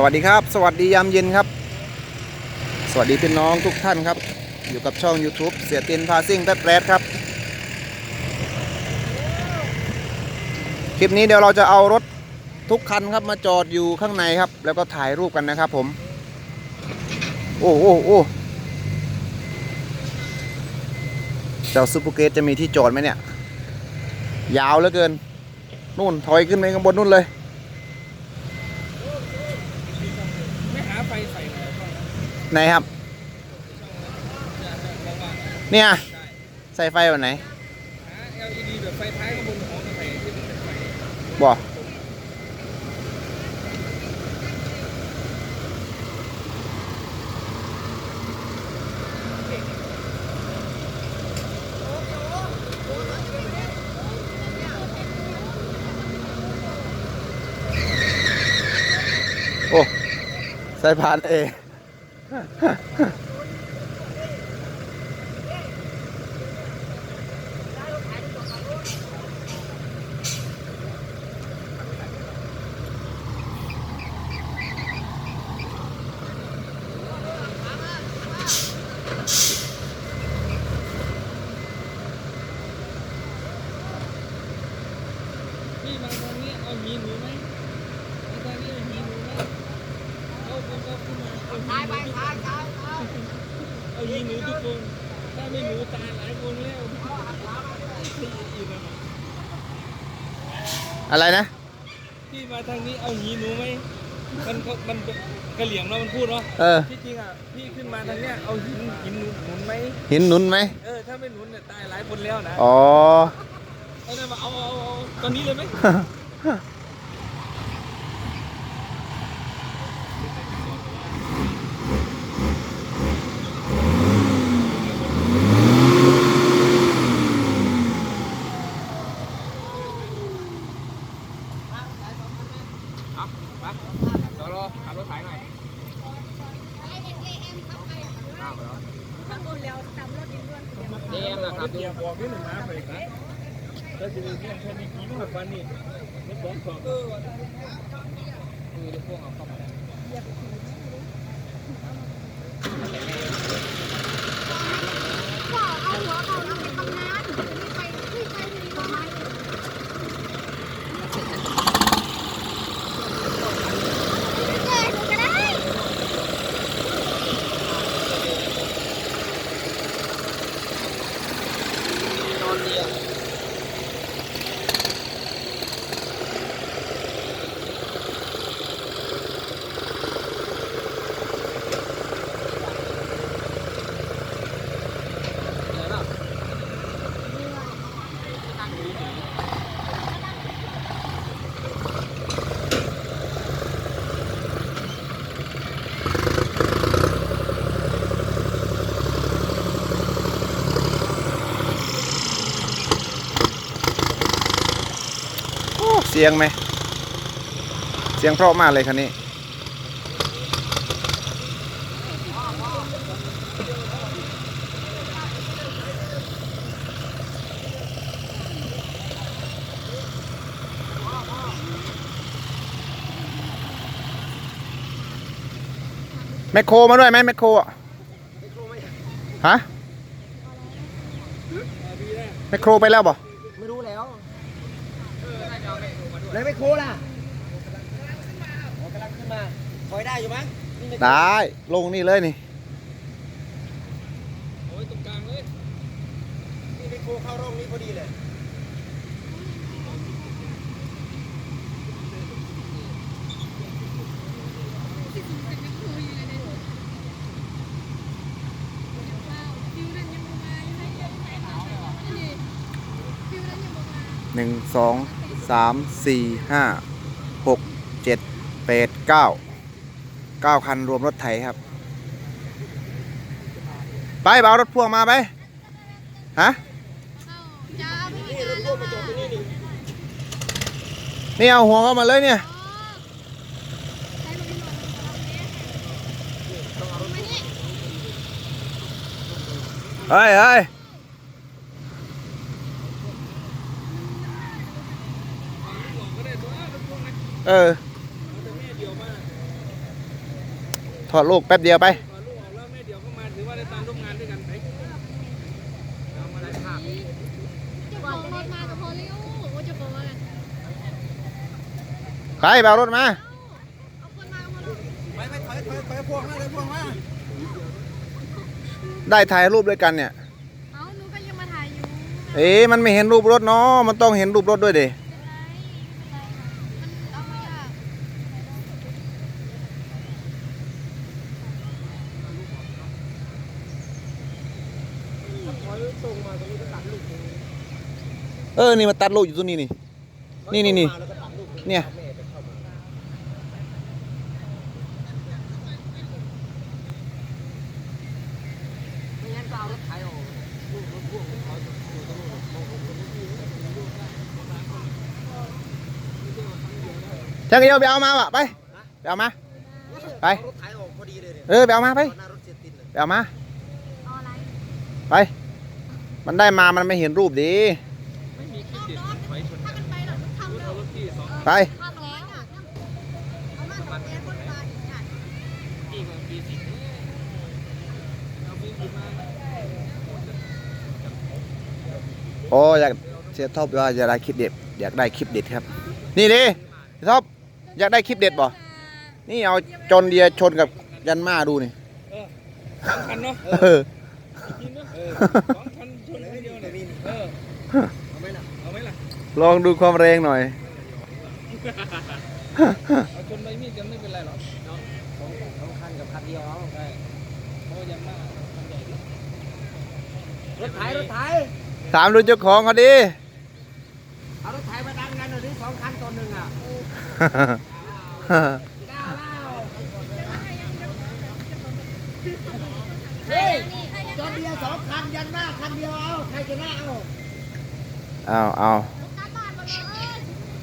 สวัสดีครับ สวัสดียามเย็นครับ สวัสดีพี่น้องทุกท่านครับ อยู่กับช่อง YouTube เสียเตียนพาซิ่งแป๊ดแรดครับ คลิปนี้เดี๋ยวเราจะเอารถทุกคันครับมาจอดอยู่ข้างในครับ แล้วก็ถ่ายรูปกันนะครับผม โอ้โอ้โอ้เจ้าซูเปอร์เกตจะมีที่จอดไหมเนี่ย ยาวเหลือเกิน นู่นถอยขึ้นไปข้างบนนู่นเลย ไม่หาไฟใส่หน่อยก่อนไหนครับ เนี่ยใส่ไฟแบบไหน หา LED แบบไฟท้ายข้างบนของมาใส่ที่มันเป็นไฟบ่โสายพานเอง พี่มาทางนี้เอาหีหนูไหมมาทางนี้เอาหีหนูไหมเอาผมก็ขึ้นมาเอาหีหนูทุกคนเอาหีหนูทุกคนถ้าไม่หนูตายหลายคนแล้วอีกนะ อะไรนะพี่มาทางนี้เอาหีหนูไหมมันก็มันเป็นกระเหลี่ยงเนาะมันพูดเนาะเออที่จริงอะพี่ขึ้นมาทางเนี้ยเอาหินหินหนุนหนุนไหมหินหนุนไหมเออถ้าไม่หนุนเนี่ยตายหลายคนแล้วนะอ๋อเอาเลยมาเอาเอาเอาตอนนี้เลยไหม เอามาเดี๋ยวรอขับรถถ่ายหน่อย เอ็มนะครับเดียวบอกนิดหนึ่งนะไปครับแล้วจะมีเรื่องแค่นี้กี่ลูกวันนี้ไม่บอกสองเออคือเดี๋ยวพวกเอาเข้ามาได้ ก็เอาหัวเขาทำไปทำงานไม่ไปไม่ไปมีทำไมเกิดก็ได้ นอนเดียว โอ้เสียงไหม เสียงเพราะมากเลยคันนี้แมคโครมาด้วยไหมแมคโครอะฮะแมคโครไปแล้วบ่ ไม่รู้แล้ว แล้วไม่โคล่ะอ๋อกำลังขึ้นมาถอยได้อยู่มั้งนี่ไม่โค้ได้ ลงนี่เลยนี่โอ้ยตรงกลางเลยนี่ไม่โคเข้าร่องนี้พอดีเลยหนึ่งสอง สามสี่ห้าหกเจ็ดแปดเก้าเก้าคันรวมรถไถครับ ไปเบารถพ่วงมาไป ฮะ นี่เอาหัวเข้ามาเลยเนี่ย เฮ้ยเฮ้ย ก็ได้ตัวรถพวกนั้น เออแต่แม่เดียวมากถอดลูกแป๊บเดียวไปพอลูกออกแล้วแม่เดี๋ยวก็มาถือว่าได้ตามร่วมงานด้วยกันไปเอามาได้ภาพเจ้าของรถมากับพอลิวว่าเจ้าของอะไรใครไปเอารถมาเอาคนมาเอาคนมาไปไปถอยถอยถอยพวงมาเลยพวงมาได้ถ่ายรูปด้วยกันเนี่ยเอาหนูก็ยังมาถ่ายอยู่เอ๊ะมันไม่เห็นรูปรถเนาะ มันต้องเห็นรูปรถด้วยดิเป็นไรเป็นไรค่ะมันเอาไม่ยาก เออ นี่มาตัดลูกอยู่ตรงนี้นี่นี่นี่นี่เนี่ย ไม่งั้นก็เอารถไถออกลูกรถพ่วงเขาอยู่ตรงนู้นมองผมคนที่ช่างเดียวไปเอามาวะไปไปเอามา ไปรถไถออกพอดีเลยเนี่ยเออไปเอามาไปหน้ารถเสียติดเลย ไปเอามา เอาอะไร ไป มันได้มา มันไม่เห็นรูปดี ไปทำแล้วอะเอามาทำแกนคนมาอีกอะปีกว่าปีสิบเอาปีสิบมาโอ้อยากเสียท็อปว่าอยากได้คลิปเด็ดอยากได้คลิปเด็ดครับ นี่ดิเสียท็อปอยากได้คลิปเด็ดบ่นี่เอาจนเดียชนกับยันมาดูนี่สองคันเนาะเออจริงเนาะสองคันชนคนเดียวเนี่ยเออเอาไหมล่ะเอาไหมล่ะลองดูความแรงหน่อย เอาชนใบมีดกันไม่เป็นไรหรอกเนาะสองสองคันกับคันเดียวเอาใช่เพราะว่ายังมากคันใหญ่ดิรถไถรถไถถามดูเจ้าของเขาดิเอารถไถมาดังกันหน่อยดิสองคันต่อหนึ่งอะเฮ้ยจอนเดียวสองคันยันหน้าคันเดียวเอาใครจะหน้าเอาเอาเอา การบ้านหมดเลย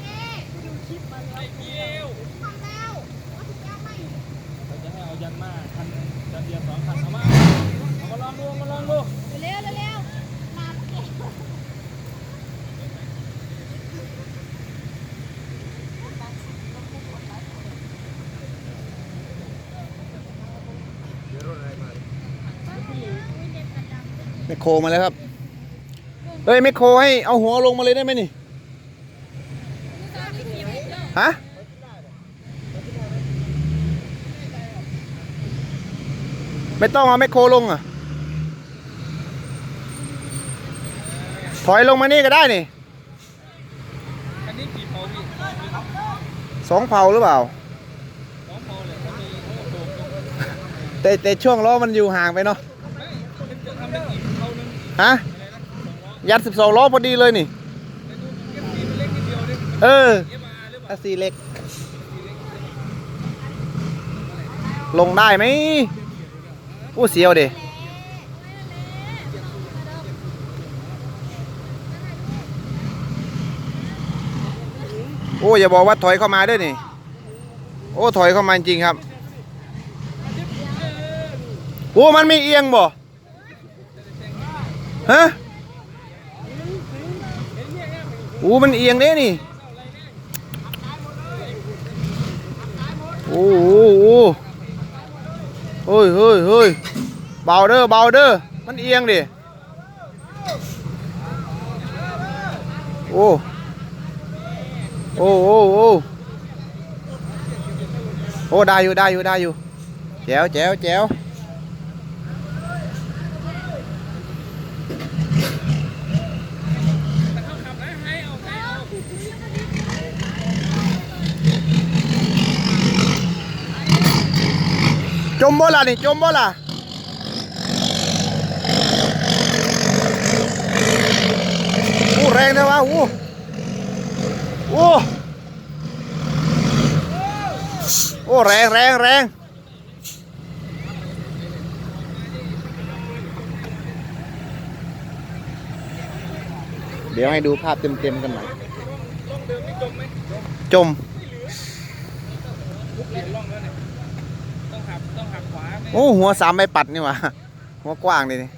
เย้ดูคลิปมาแล้ว ไอ้เกี้ยว ทำแล้วว่าถึงยังไม่ เราจะให้เอายันมาคันยันเดียวสองคันเอามาเอามาลองดูเอามาลองดู เร็วเร็วมาเก็บ ไมคโค รมาแล้วครับ เฮ้ยไมคโครให้เอาหัวลงมาเลยได้ไหมนี่ ฮะ ไม่ต้องเอาไมคโครลงอะ ถอยลงมานี่ก็ได้นี่คันนี้กี่เผาพี่สองเผาหรือเปล่าสองเผาเลยถ้ามีเขาโดดลงแต่แต่ช่วงล้อมันอยู่ห่างไปเนาะ ฮะยัดสิบสองล้อพอดีเลยนี่เก็บสีมันเล็กนิดเดียวเนี่ยเอออฟอาร์หรือเปล่าถ้าสีเล็ก ลงได้ไหมอู้เสียวเดโอ้อย่าบอกว่าถอยเข้ามาด้วยนี่ โอ้ถอยเข้ามาจริงครับ โอ้มันไม่เอียงบ่ ฮะโอ้มันเอียงเด้นี่ โอ้โหเฮ้ยเฮ้ยเฮ้ยเบาเด้อเบาเด้อมันเอียงดิโอ้โอ้โอ้โอ้โอ้ได้อยู่ได้อยู่ได้อยู่แจ๋วแจ๋วแจ๋ว มบ่ล่ะนี่จมบ่ล่ะโอ้แรงนะวะโอ้โอ้โอ้แรงแรงแรงเดี๋ยวให้ดูภาพเต็มๆกันหน่อยล่องเดิมนี่จมไหมจม โอ้หัวสามใบปัดนี่หว่าหัวกว้างเลยนี่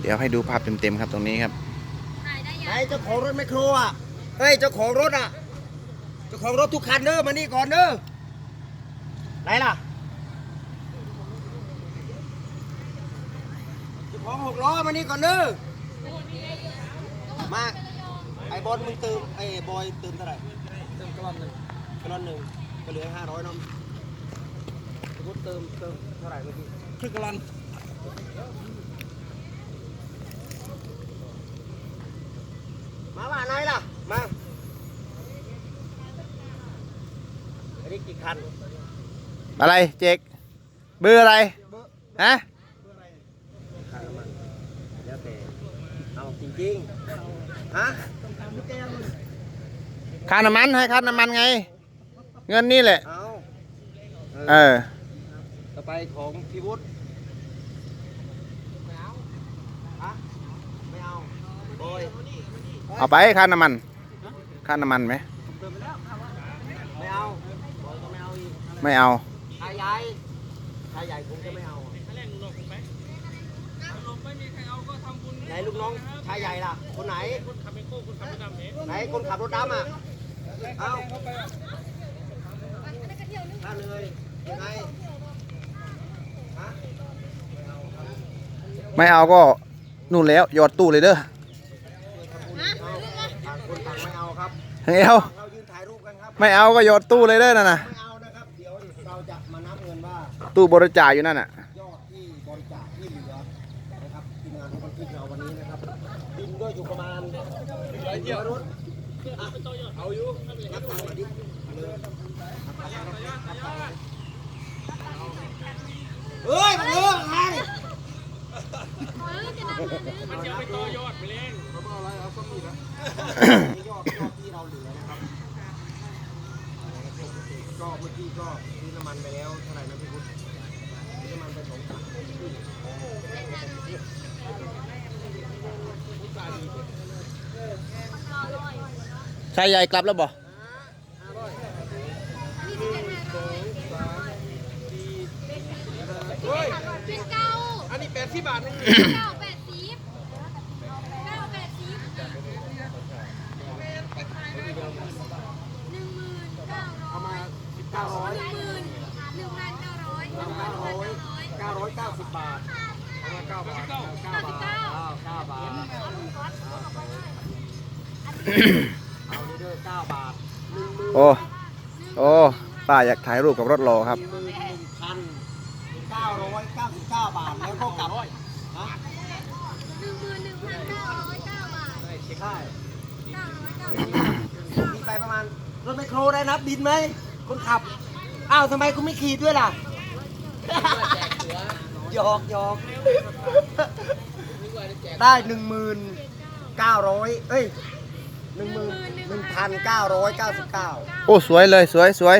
เดี๋ยวให้ดูภาพเต็มๆครับตรงนี้ครับไอ้เจ้าของรถแมคโครอะเฮ้ยเจ้าของรถอะเจ้าของรถทุกคันเด้อมานี่ก่อนเด้อไหนล่ะเจ้าของหกล้อมานี่ก่อนเด้อมาไอ้บอลมึงเติมไอ้บอยเติมเท่าไหร่เติมกระลอนหนึ่ง กระลอนหนึ่งก็เหลือห้าร้อยเนาะสมมติเติมเติมเท่าไหร่เมื่อกี้ครึ่งกระลอนมาว่าไหนล่ะ มา อันนี้กี่คัน อะไรเจกเบอร์อะไรฮะค่าน้ำมันแล้วแต่เอาจริงๆฮะ ค่าน้ำมันให้ค่าน้ำมันไง เงินนี่แหละ เอาเออ ต่อไปของพี่วุฒิฮะไม่เอาบอยเอาไปค่าน้ำมัน ค่าน้ำมันไหมไม่เอาบอยก็ไม่เอาอีกไม่เอา ชายใหญ่ชายใหญ่คงจะไม่เอาแรกหนูลงไปลงไม่มีใครเอาก็ทำบุญไหนลูกน้องชายใหญ่ล่ะ คนไหนคนขับเมโก้คนขับรถดำเนี่ยไหนคนขับรถดำอะ เอาเข้าไปอะ ท่านเลยยังไงฮะไม่เอาก็นู่นแล้วหยอดตู้เลยเด้อเอาต่างคนต่างไม่เอาครับไม่เอาเรายืนถ่ายรูปกันครับไม่เอาก็หยอดตู้เลยเด้อนั่นน่ะไม่เอานะครับเดี๋ยวเราจะมานับเงินว่าตู้บริจาคอยู่นั่นน่ะยอดที่บริจาคที่เหลือนะครับทีมงานของบันทึกเราวันนี้นะครับบินก็อยู่ประมาณร้อยเดียวรถอะ เอาอยู่นับตังค์มาดิเอาเลยนับตังค์มาดินับตังค์มาดิเฮ้ยมาเรื่องอะไรมันจะไปต่อยอดไปเล่นยอดยอดที่เราเหลือนะครับก็เมื่อกี้ก็ซื้อน้ำมันไปแล้วเท่าไหร่นะพี่พุทธซื้อน้ำมันไปสองถัง ชายใหญ่กลับแล้วบ่เป็นเก้าอันนี้แปดสิบบาทนึงเก้าแปดสิบเก้าแปดสิบหนึ่งหมื่นเก้าร้อยเอามาเก้าร้อยหนึ่งหมื่นหนึ่งพันเก้าร้อยหนึ่งพัเก้านร้อยเก้าร้อยเก้าร้อยเก้าสิบบาทเอามาเก้าบาทเก้าบาทเก้าบาท โอ้โอ้ป้าอยากถ่ายรูปกับรถโลครับหนึ่งหมื่นหนึ่งพันเก้าร้อยเก้าสิบเก้าบาทแล้วก็กลับฮะหนึ่งหมื่นหนึ่งพันเก้าร้อยเก้าบาทใช่เก้าร้อยเก้าสิบมีไปประมาณรถไมโครได้นับดินไหมคนขับอ้าวทำไมคุณไม่ขี่ด้วยล่ะหยอกหยอกได้หนึ่งหมื่นเก้าร้อยเอ้ยหนึ่งหมื่น หนึ่งพันเก้าร้อยเก้าสิบเก้าโอ้สวยเลยสวยสวย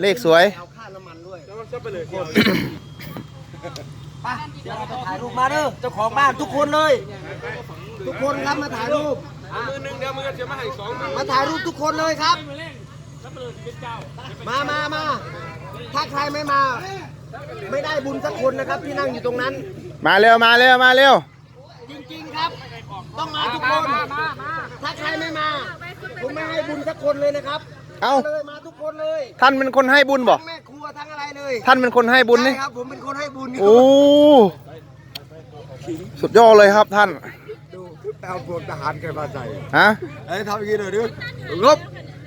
เลขสวย เอาค่าน้ำมันด้วยแล้วมันก็ไปเลยไปเดี๋ยวเราไปถ่ายรูปมาเด้อเจ้าของบ้านทุกคนเลย ทุกคนครับมาถ่ายรูป มือหนึ่งเดี๋ยวมือจะมาให้สองมือมาถ่ายรูปทุกคนเลยครับ มาเล่นแล้วไปเลยเป็นเจ้ามามามาถ้าใครไม่มา ไม่ได้บุญสักคนนะครับที่นั่งอยู่ตรงนั้น มาเร็วมาเร็วมาเร็ว จริงๆครับ ต้องมาทุกคน ถ้าใครไม่มา ผมไม่ให้บุญสักคนเลยนะครับเอ้า เลยมาทุกคนเลยท่านเป็นคนให้บุญบ่ทั้งแม่ครัวทั้งอะไรเลยท่านเป็นคนให้บุญนี่ ใช่ครับผมเป็นคนให้บุญโอ้ สุดยอดเลยครับท่าน ดูเอาพลทหารแกมาใส่ฮะ เอ้ยทำอย่างนี้หน่อยดิงบ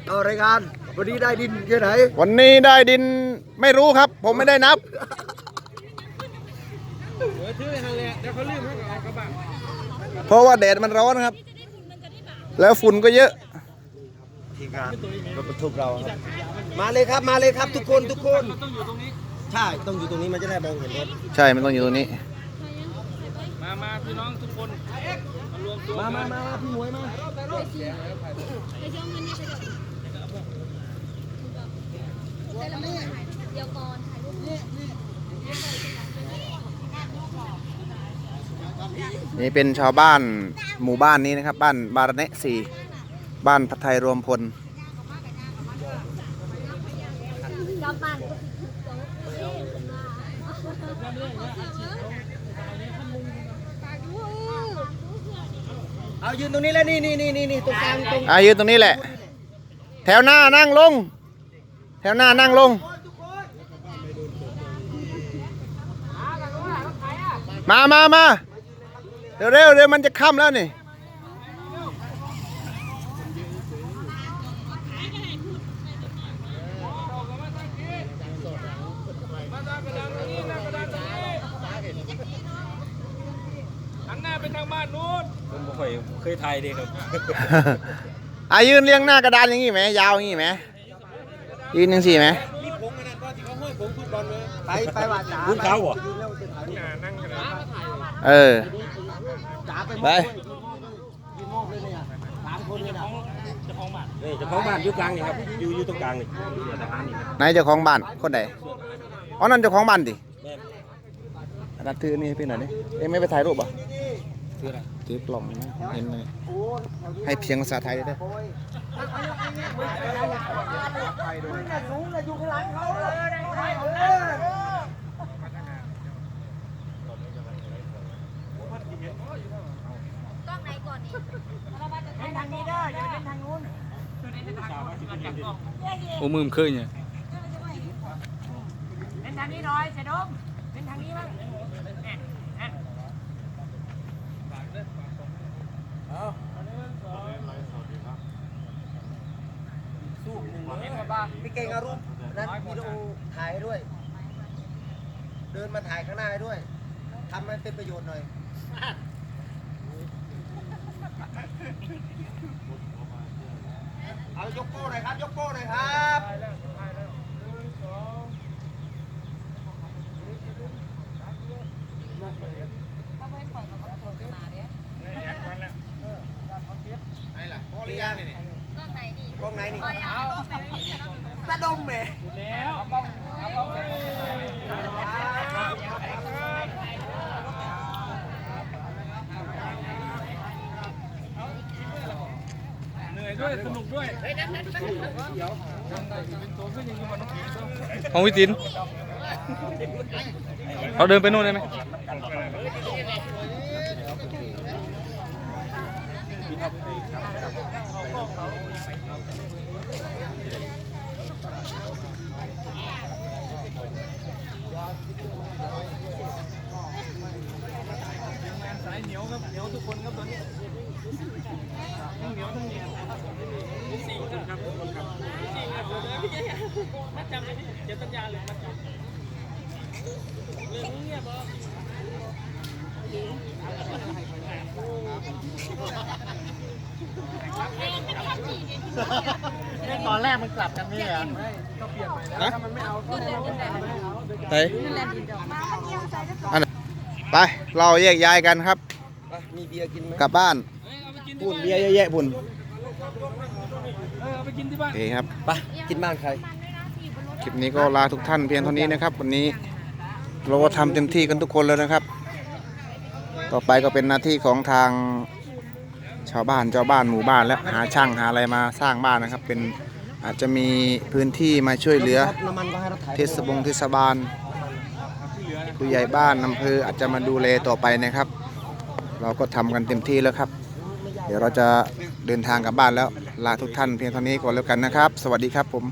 เอารายการวันนี้ได้ดินแค่ไหนวันนี้ได้ดินไม่รู้ครับ ผมไม่ได้นับเออชื่อฮันแหละเดี๋ยวเขาลืมให้กับกระบะเพราะว่าแดดมันร้อนครับ แล้วฝุ่นก็เยอะ ทีมงานรถบรรทุกเราครับ มาเลยครับมาเลยครับทุกคนทุกคนต้องอยู่ตรงนี้ ใช่ต้องอยู่ตรงนี้มันจะได้มองเห็นรถใช่ มันต้องอยู่ตรงนี้ มามาพี่น้องทุกคนมารวมตัวมามามามาพี่หมวยมาเดี๋ยวก่อนถ่ายรูปนี่เป็นชาวบ้านหมู่บ้านนี้นะครับ บ้านบารเนะสี่ บ้านพัทไทยรวมพลกลับบ้านก็เอายืนตรงนี้แล้วนี่นี่นี่นี่นี่ตรงกลางตรงอะยืนตรงนี้แหละ แถวหน้านั่งลง แถวหน้านั่งลง มามามาเร็วเร็วเร็วมันจะค่ำแล้วนี่ หันหน้าไปทางบ้านนู้นผมบ่ค่อย เคยถ่ายเด็กครับอายืนเรียงหน้ากระดานอย่างงี้ไหมยาวอย่างงี้ไหมยืนอย่างสี่ไหมมีผงอันนั้นก็ที่เขาห้อยผงฟุตบอลเลยไปไปว่าจ๋ารุ่นเขาเหรอยืนแล้วจะถ่ายรูปนั่งกันเลยเออจ๋าไปไปยืนมอบเลยเนี่ยสามคนเลยนะเจ้าของบ้านนี่เจ้าของบ้านอยู่กลางนี่ครับอยู่อยู่ตรงกลางนี่เรือทหารนี่นะไหนเจ้าของบ้านคนไหนอ๋อนั่นเจ้าของบ้านดิแม่นอันนั้นถือนี่ให้พี่หน่อยดิเอ็งไม่ไปถ่ายรูปเหรอะ คืออะไรถือกล่องนะเห็นเลยให้เพียงภาษาไทยได้ไหมกล้องไหนก่อนนี่โอ้มือมเคยเนี่ยเป็นทางนี้หน่อยเสดมเป็นทางนี้บ้าง พี่เก่งเอารูปนั้นวิดีโอถ่ายให้ด้วย เดินมาถ่ายข้างหน้าให้ด้วยทำให้เป็นประโยชน์หน่อย เอายกโป้หน่อยครับ ยกโป้หน่อยครับ ไหนล่ะโป้หรือยังนี่ กล้องไหนนี่ กล้องไหนนี่ คอยเอา ตะดมแหมเหนื่อยด้วยสนุกด้วยของวิจินเราเดินไปนู่นได้ไหม สายเหนียวครับเหนียวทุกคนครับตอนนี้ทั้งเหนียวทั้งเนียวสี่คนครับสี่ครับมัดจำเลยพี่เดี๋ยวสัญญาเลยมัดจำเรื่องเงียบเหรอต อนแรกมันกลับกันนี่อะนะไหนอันไหนไป เราแยกย้ายกันครับ มีเบียร์กินไหมกลับบ้านเอ้ยเอาไปกินที่ปุ่นบ้านเบียร์เยอะแยะปุ่นเออเอาไปกินที่บ้านโอเคครับ ไป กินบ้านใคร คลิปนี้ก็ลาทุกท่านเพียงเท่านี้นะครับ วันนี้เราก็ทำเต็มที่กันทุกคนแล้วนะครับ ต่อไปก็เป็นหน้าที่ของทางชาวบ้านเจ้าบ้านหมู่บ้านแล้วหาช่างหาอะไรมาสร้างบ้านนะครับ เป็น อาจจะมีพื้นที่มาช่วยเหลือเราถ่ายเทศบงเทศบาล ผู้ใหญ่บ้านอำเภออาจจะมาดูแลต่อไปนะครับ เราก็ทำกันเต็มที่แล้วครับ เดี๋ยวเราจะเดินทางกลับบ้านแล้วลาทุกท่านเพียงเท่านี้ก่อนแล้วกันนะครับ สวัสดีครับผม